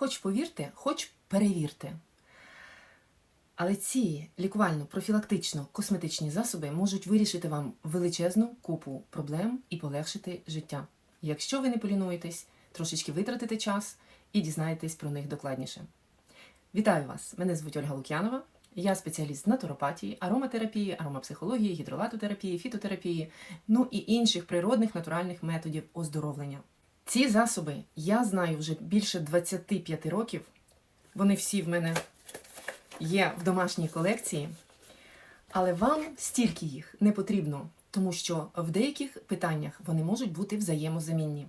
Хоч повірте, хоч перевірте. Але ці лікувально-профілактично-косметичні засоби можуть вирішити вам величезну купу проблем і полегшити життя. Якщо ви не полінуєтесь, трошечки витратите час і дізнаєтесь про них докладніше. Вітаю вас! Мене звуть Ольга Лук'янова. Я спеціаліст з натуропатії, ароматерапії, аромапсихології, гідролатотерапії, фітотерапії, ну і інших природних натуральних методів оздоровлення. Ці засоби я знаю вже більше 25 років. Вони всі в мене є в домашній колекції, але вам стільки їх не потрібно, тому що в деяких питаннях вони можуть бути взаємозамінні.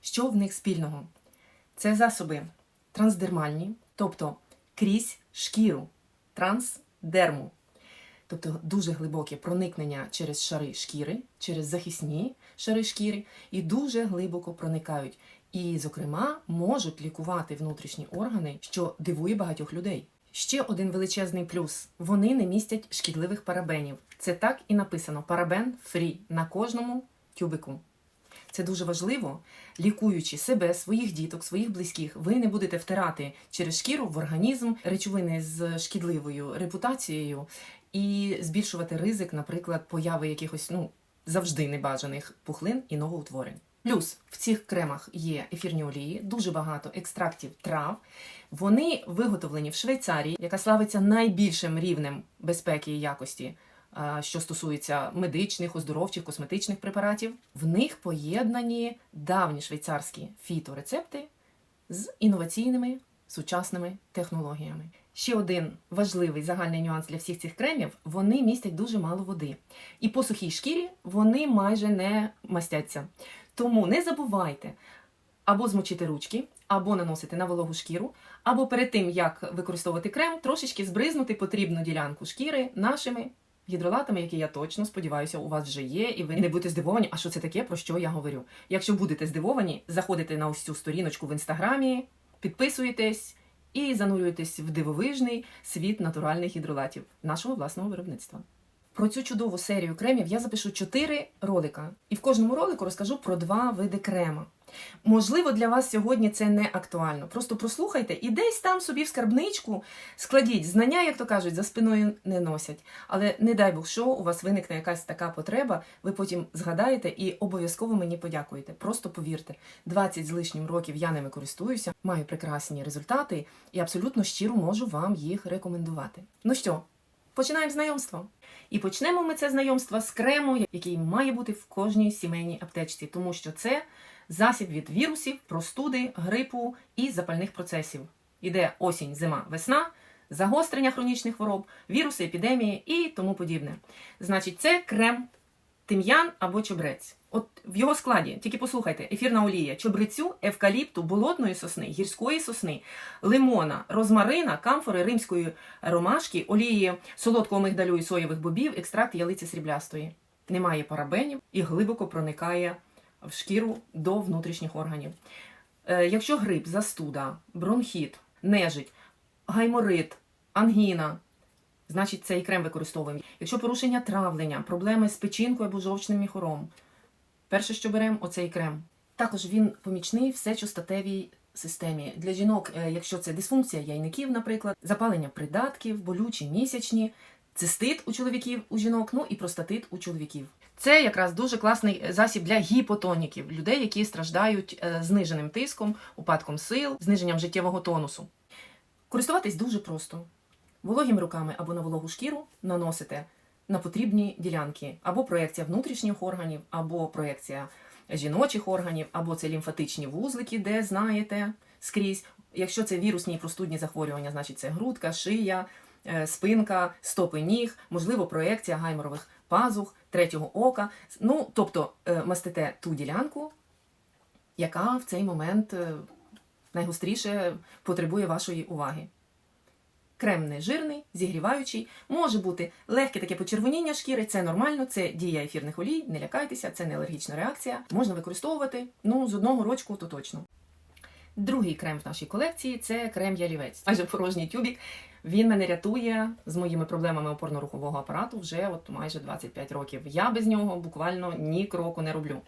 Що в них спільного? Це засоби трансдермальні, тобто крізь шкіру, трансдерму, тобто дуже глибоке проникнення через шари шкіри, через захисні шари шкіри, і дуже глибоко проникають. І, зокрема, можуть лікувати внутрішні органи, що дивує багатьох людей. Ще один величезний плюс: вони не містять шкідливих парабенів. Це так і написано: парабен фрі на кожному тюбику. Це дуже важливо, лікуючи себе, своїх діток, своїх близьких, ви не будете втирати через шкіру в організм речовини з шкідливою репутацією і збільшувати ризик, наприклад, появи якихось ну завжди небажаних пухлин і новоутворень. Плюс в цих кремах є ефірні олії, дуже багато екстрактів трав. Вони виготовлені в Швейцарії, яка славиться найбільшим рівнем безпеки і якості, що стосується медичних, оздоровчих, косметичних препаратів. В них поєднані давні швейцарські фіторецепти з інноваційними сучасними технологіями. Ще один важливий загальний нюанс для всіх цих кремів: вони містять дуже мало води. І по сухій шкірі вони майже не мастяться. Тому не забувайте або змочити ручки, або наносити на вологу шкіру, або перед тим, як використовувати крем, трошечки збризнути потрібну ділянку шкіри нашими гідролатами, які я точно сподіваюся, у вас вже є, і ви не будете здивовані, а що це таке, про що я говорю. Якщо будете здивовані, заходите на ось цю сторіночку в інстаграмі, підписуєтесь і занурюєтесь в дивовижний світ натуральних гідролатів нашого власного виробництва. Про цю чудову серію кремів я запишу 4 ролика, і в кожному ролику розкажу про два види крема. Можливо, для вас сьогодні це не актуально. Просто прослухайте і десь там собі в скарбничку складіть знання, як то кажуть, за спиною не носять. Але не дай Бог, що у вас виникне якась така потреба, ви потім згадаєте і обов'язково мені подякуєте. Просто повірте, 20 з лишнім років я ними користуюся, маю прекрасні результати і абсолютно щиро можу вам їх рекомендувати. Ну що, починаємо знайомство. І почнемо ми це знайомство з крему, який має бути в кожній сімейній аптечці, тому що це засіб від вірусів, простуди, грипу і запальних процесів. Іде осінь, зима, весна, загострення хронічних хвороб, віруси, епідемії і тому подібне. Значить, це крем тим'ян або чобрець. От в його складі, тільки послухайте, ефірна олія, чобрецю, евкаліпту, болотної сосни, гірської сосни, лимона, розмарина, камфори, римської ромашки, олії солодкого мигдалю і соєвих бобів, екстракт ялиці сріблястої. Немає парабенів і глибоко проникає в шкіру до внутрішніх органів. Е, Якщо грип, застуда, бронхіт, нежить, гайморит, ангіна, значить цей крем використовуємо. Якщо порушення травлення, проблеми з печінкою або жовчним міхором, перше, що беремо, оцей крем. Також він помічний в сечостатевій системі. Для жінок, е, якщо це дисфункція яйників, наприклад, запалення придатків, болючі місячні, цистит у чоловіків, у жінок, ну і простатит у чоловіків. Це якраз дуже класний засіб для гіпотоніків, людей, які страждають е, зниженим тиском, упадком сил, зниженням життєвого тонусу. Користуватись дуже просто. Вологими руками або на вологу шкіру наносите на потрібні ділянки, або проекція внутрішніх органів, або проекція жіночих органів, або це лімфатичні вузлики, де знаєте скрізь. Якщо це вірусні і простудні захворювання, значить це грудка, шия, е, спинка, стопи ніг, можливо, проекція гайморових пазух, третього ока. Ну, тобто е, мастите ту ділянку, яка в цей момент е, найгостріше потребує вашої уваги. Крем не жирний, зігріваючий, може бути легке таке почервоніння шкіри, це нормально, це дія ефірних олій, не лякайтеся, це не алергічна реакція. Можна використовувати ну, з одного рочку, то точно. Другий крем в нашій колекції це крем ялівець. Майже порожній тюбік. Він мене рятує з моїми проблемами опорно-рухового апарату вже от майже 25 років. Я без нього буквально ні кроку не роблю.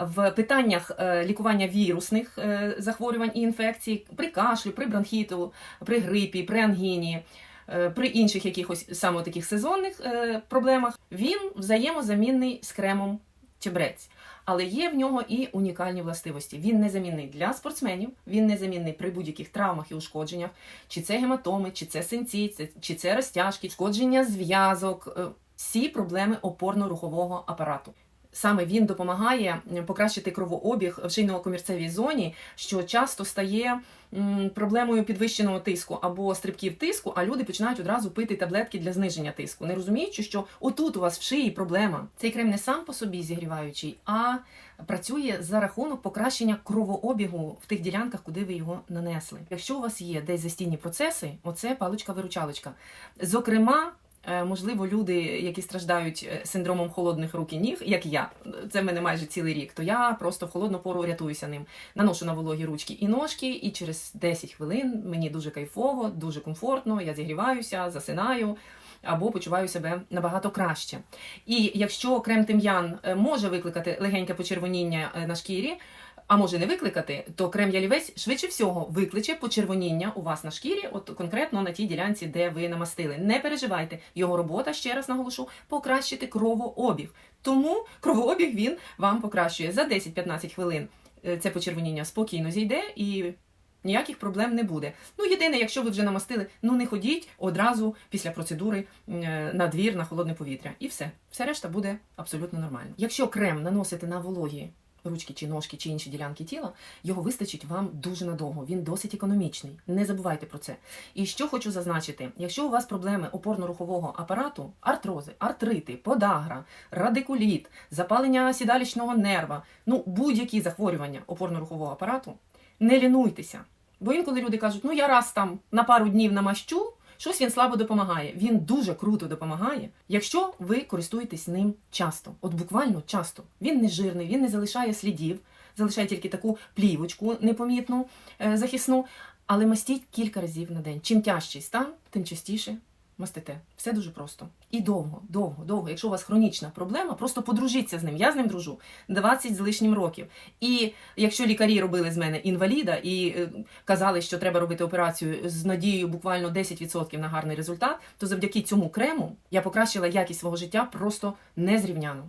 В питаннях е, лікування вірусних е, захворювань і інфекцій при кашлю, при бронхіту, при грипі, при ангіні, е, при інших якихось саме таких сезонних проблемах він взаємозамінний з кремом чебрець. Але є в нього і унікальні властивості. Він незамінний для спортсменів, він незамінний при будь-яких травмах і ушкодженнях, чи це гематоми, чи це синці, чи це розтяжки, шкодження зв'язок, е, всі проблеми опорно-рухового апарату. Саме він допомагає покращити кровообіг в шийно-комірцевій зоні, що часто стає проблемою підвищеного тиску або стрибків тиску, а люди починають одразу пити таблетки для зниження тиску, не розуміючи, що отут у вас в шиї проблема. Цей крем не сам по собі зігріваючий, а працює за рахунок покращення кровообігу в тих ділянках, куди ви його нанесли. Якщо у вас є десь застійні процеси, оце паличка-виручалочка. Зокрема. Е, Можливо, люди, які страждають е, синдромом холодних рук і ніг, як я, це в мене майже цілий рік, то я просто в холодну пору рятуюся ним. Наношу на вологі ручки і ножки, і через 10 хвилин мені дуже кайфово, дуже комфортно, я зігріваюся, засинаю або почуваю себе набагато краще. І якщо крем тим'ян е, може викликати легеньке почервоніння на шкірі, а може не викликати, то крем ялівець швидше всього викличе почервоніння у вас на шкірі, от конкретно на тій ділянці, де ви намастили. Не переживайте, його робота, ще раз наголошу, покращити кровообіг. Тому кровообіг він вам покращує за 10-15 хвилин. е, Це почервоніння спокійно зійде і ніяких проблем не буде. Ну, єдине, якщо ви вже намастили, ну не ходіть одразу після процедури е, на двір на холодне повітря. І все. Все решта буде абсолютно нормально. Якщо крем наносити на вологі ручки чи ножки чи інші ділянки тіла, його вистачить вам дуже надовго. Він досить економічний. Не забувайте про це. І що хочу зазначити: якщо у вас проблеми опорно-рухового апарату, артрози, артрити, подагра, радикуліт, запалення сідалічного нерва, ну будь-які захворювання опорно-рухового апарату, не лінуйтеся. Бо інколи люди кажуть, ну я раз там на пару днів намащу, щось він слабо допомагає. Він дуже круто допомагає, якщо ви користуєтесь ним часто, от буквально часто. Він не жирний, він не залишає слідів, залишає тільки таку плівочку непомітну, е, захисну, але мастіть кілька разів на день. Чим тяжчий стан, тим частіше мастите. Все дуже просто. І довго, довго, довго. Якщо у вас хронічна проблема, просто подружіться з ним. Я з ним дружу 20 з лишнім років. І якщо лікарі робили з мене інваліда і е, казали, що треба робити операцію з надією буквально 10% на гарний результат, то завдяки цьому крему я покращила якість свого життя просто незрівняно.